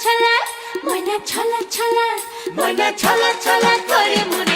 ছলা মনা ছলা ছলা মনা ছলা ছলা করে মনা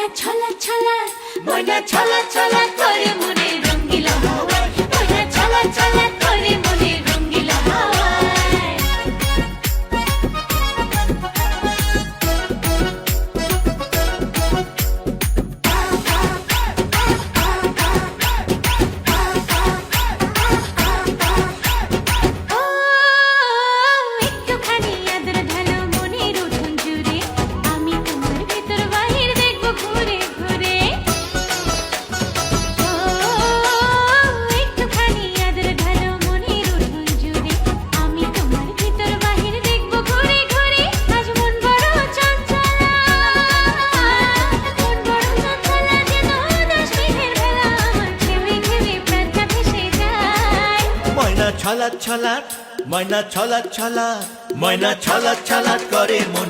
ময়না ছলা ছলা ময়না ছলা ছলা করে মনে রঙ্গিলা ময়না ছলা ছলা ছলা ছলা ময়না ছলা ছলা ময়না ছলা ছলা করে মন